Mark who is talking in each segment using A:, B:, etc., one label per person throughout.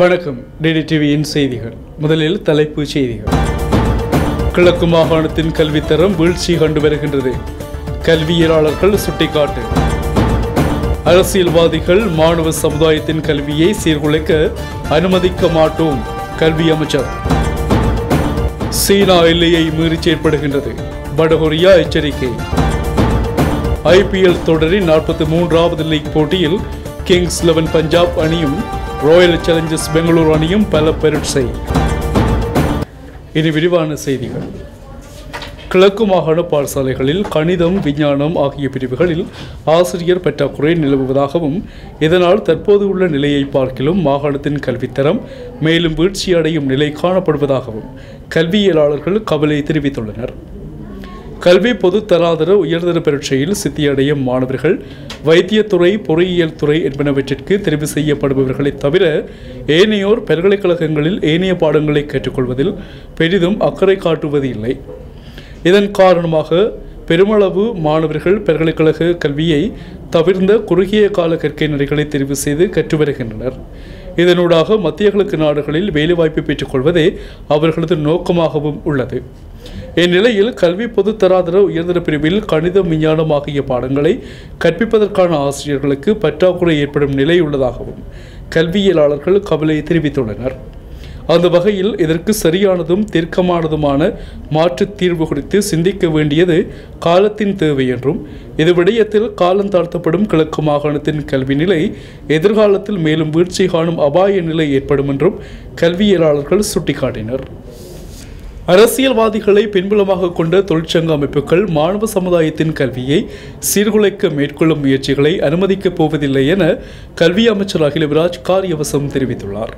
A: வணக்கம் டிடி டிவியின் செய்திகள் முதலில் தலைப்பு செய்திகள் கிழக்கு மாகாணத்தின் கல்வித்தரம் வீழ்ச்சி கண்டு வருகின்றது கல்வியலாளர்கள் சுட்டிக்காட்டு அரசியல்வாதிகள் மாணவ சமுதாயத்தின் கல்வியை சீர்குலைக்க அனுமதிக்க மாட்டோம் கல்வி அமைச்சர் சீனா எல்லையை மீறி செயற்படுகின்றது வடகொரியா எச்சரிக்கை ஐபிஎல் தொடரின் நாற்பத்தி மூன்றாவது லீக் போட்டியில் கிங்ஸ் லெவன் பஞ்சாப் அணியும் ரோயல் சேலஞ்சர்ஸ் பெங்களூரு அணியும் பல பரீட்சை இனி விரிவான செய்திகள் கிழக்கு மாகாண பாடசாலைகளில் கணிதம் விஞ்ஞானம் ஆகிய பிரிவுகளில் ஆசிரியர் பற்றாக்குறை நிலவுவதாகவும் இதனால் தற்போது உள்ள நிலையை பார்க்கிலும் மாகாணத்தின் கல்வித்தரம் மேலும் வீழ்ச்சியடையும் நிலை காணப்படுவதாகவும் கல்வியலாளர்கள் கவலை தெரிவித்துள்ளனர் கல்வி பொது தராதர உயர்தர பரீட்சையில் சித்தியடையும் மாணவர்கள் வைத்தியத்துறை பொறியியல் துறை என்பனவற்றிற்கு தெரிவு செய்யப்படுபவர்களை தவிர ஏனையோர் பல்கலைக்கழகங்களில் ஏனைய பாடங்களை கேட்டுக்கொள்வதில் பெரிதும் அக்கறை காட்டுவது இல்லை இதன் காரணமாக பெருமளவு மாணவர்கள் பல்கலைக்கழக கல்வியை தவிர்ந்த குறுகிய கால கற்கை நிறைகளை தெரிவு செய்து கற்று வருகின்றனர் இதனூடாக மத்திய கிழக்கு நாடுகளில் வேலைவாய்ப்பு பெற்றுக்கொள்வதே அவர்களது நோக்கமாகவும் உள்ளது இந்நிலையில் கல்வி பொது தராதர உயர்தர பிரிவில் கணிதம் விஞ்ஞானம் ஆகிய பாடங்களை கற்பிப்பதற்கான ஆசிரியர்களுக்கு பற்றாக்குறை ஏற்படும் நிலை உள்ளதாகவும் கல்வியலாளர்கள் கவலை தெரிவித்துள்ளனர் அந்த வகையில் இதற்கு சரியானதும் தீர்க்கமானதுமான மாற்று தீர்வு குறித்து சிந்திக்க வேண்டியது காலத்தின் தேவை என்றும் இது விடயத்தில் காலம் தாழ்த்தப்படும் கிழக்கு மாகாணத்தின் கல்வி நிலை எதிர்காலத்தில் மேலும் வீழ்ச்சி காணும் அபாய நிலை ஏற்படும் என்றும் கல்வியலாளர்கள் சுட்டிக்காட்டினர் அரசியல்வாதிகளை பின்புலமாக கொண்ட தொழிற்சங்க அமைப்புகள் மாணவ சமுதாயத்தின் கல்வியை சீர்குலைக்க மேற்கொள்ளும் முயற்சிகளை அனுமதிக்கப் போவதில்லை என கல்வி அமைச்சர் அகிலவிராஜ் காரியவசம் தெரிவித்துள்ளார்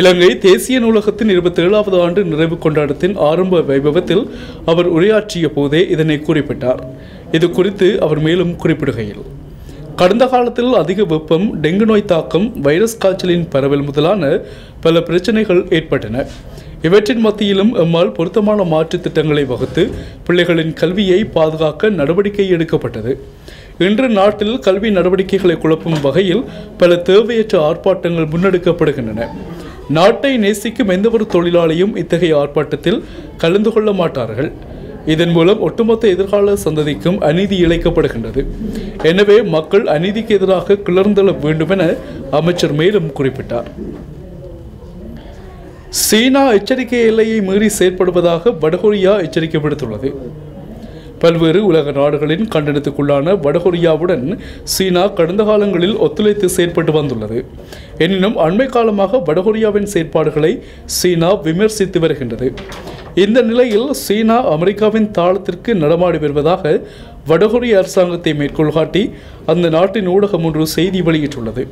A: இலங்கை தேசிய நூலகத்தின் இருபத்தி ஏழாவது ஆண்டு நிறைவு கொண்டாடத்தின் ஆரம்ப வைபவத்தில் அவர் உரையாற்றிய போதே இதனை குறிப்பிட்டார் இது குறித்து அவர் மேலும் குறிப்பிடுகையில் கடந்த காலத்தில் அதிக வெப்பம் டெங்கு நோய் தாக்கம் வைரஸ் காய்ச்சலின் பரவல் முதலான பல பிரச்சனைகள் ஏற்பட்டன இவற்றின் மத்தியிலும் எம்மால் பொருத்தமான மாற்று திட்டங்களை வகுத்து பிள்ளைகளின் கல்வியை பாதுகாக்க நடவடிக்கை எடுக்கப்பட்டது இன்று நாட்டில் கல்வி நடவடிக்கைகளை குழப்பும் வகையில் பல தேவையற்ற ஆர்ப்பாட்டங்கள் முன்னெடுக்கப்படுகின்றன நாட்டை நேசிக்கும் எந்தவொரு தொழிலாளியும் இத்தகைய ஆர்ப்பாட்டத்தில் கலந்து கொள்ள மாட்டார்கள் இதன் மூலம் ஒட்டுமொத்த எதிர்கால சந்ததிக்கும் அநீதி இழைக்கப்படுகின்றது எனவே மக்கள் அநீதிக்கு எதிராக கிளர்ந்தெழ வேண்டும் என அமைச்சர் மேலும் குறிப்பிட்டார் சீனா எச்சரிக்கை எல்லையை மீறி செயற்படுவதாக வடகொரியா எச்சரிக்கை விடுத்துள்ளது பல்வேறு உலக நாடுகளின் கண்டனத்துக்குள்ளான வடகொரியாவுடன் சீனா கடந்த காலங்களில் ஒத்துழைத்து செயற்பட்டு வந்துள்ளது எனினும் அண்மை காலமாக வடகொரியாவின் செயற்பாடுகளை சீனா விமர்சித்து வருகின்றது இந்த நிலையில் சீனா அமெரிக்காவின் தாளத்திற்கு நடமாடி வருவதாக வடகொரிய அரசாங்கத்தை மேற்கோள் காட்டி அந்த நாட்டின் ஊடகம் ஒன்று செய்தி வெளியிட்டுள்ளது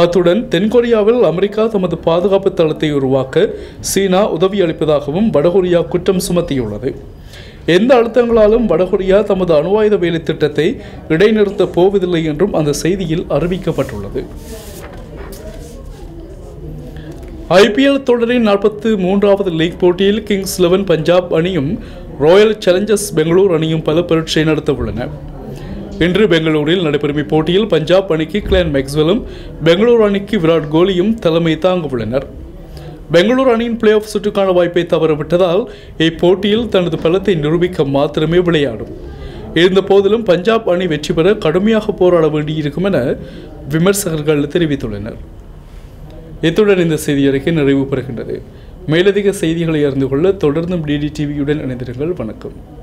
A: அத்துடன் தென்கொரியாவில் அமெரிக்கா தமது பாதுகாப்பு தளத்தை உருவாக்க சீனா உதவி அளிப்பதாகவும் வடகொரியா குற்றம் சுமத்தியுள்ளது எந்த அழுத்தங்களாலும் வடகொரியா தமது அணுவாயுத வேலை திட்டத்தை இடைநிறுத்தப் போவதில்லை என்றும் அந்த செய்தியில் அறிவிக்கப்பட்டுள்ளது ஐபிஎல் தொடரின் நாற்பத்து மூன்றாவது லீக் போட்டியில் கிங்ஸ் லெவன் பஞ்சாப் அணியும் ராயல் சேலஞ்சர்ஸ் பெங்களூர் அணியும் பல பரீட்சை நடத்த உள்ளன இன்று பெங்களூரில் நடைபெறும் இப்போட்டியில் பஞ்சாப் அணிக்கு கிளேன் மேக்ஸ்வெலும் பெங்களூரு அணிக்கு விராட் கோலியும் தலைமை தாங்க உள்ளனர் பெங்களூரு அணியின் பிளே ஆஃப் சுற்றுக்கான வாய்ப்பை தவறவிட்டதால் இப்போட்டியில் தனது பலத்தை நிரூபிக்க மாத்திரமே விளையாடும் இருந்த போதிலும் பஞ்சாப் அணி வெற்றி பெற கடுமையாக போராட வேண்டியிருக்கும் என விமர்சகர்கள் தெரிவித்துள்ளனர் இத்துடன் இந்த செய்தி அறிக்கை நிறைவு பெறுகின்றது மேலதிக செய்திகளை அறிந்து கொள்ள தொடர்ந்தும் டிடி டிவியுடன் இணைந்திருங்கள் வணக்கம்